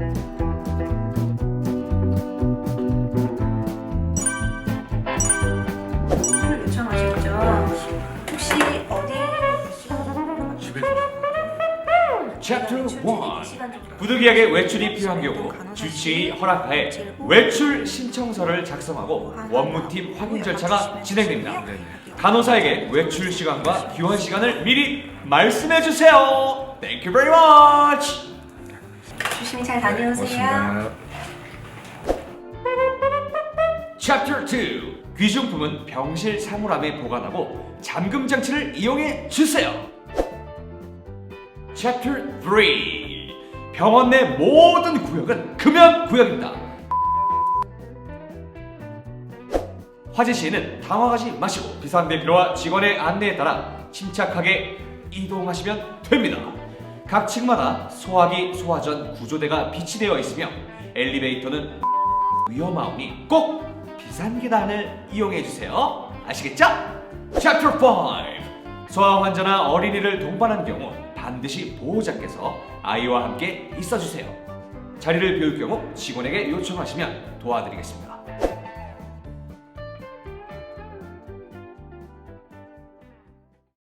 를 요청하셨죠? 혹시 어디 집에 Chapter 1 시간 좀 부득이하게 외출이 필요한 경우 주치의 허락하에 외출 신청서를 작성하고 원무팀 확인 절차가 진행됩니다. 간호사에게 외출 시간과 귀환 시간을 미리 말씀해 주세요. Thank you very much. 조심히 잘 다녀오세요. 고맙습니다. Chapter 2 귀중품은 병실 사물함에 보관하고 잠금 장치를 이용해 주세요. Chapter 3 병원 내 모든 구역은 금연 구역입니다. 화재 시에는 당황하지 마시고 비상대피로와 직원의 안내에 따라 침착하게 이동하시면 됩니다. 각 층마다 소화기, 소화전, 구조대가 비치되어 있으며 엘리베이터는 위험하오니 꼭 비상 계단을 이용해 주세요. 아시겠죠? Chapter 5 소아 환자나 어린이를 동반한 경우 반드시 보호자께서 아이와 함께 있어 주세요. 자리를 비울 경우 직원에게 요청하시면 도와드리겠습니다.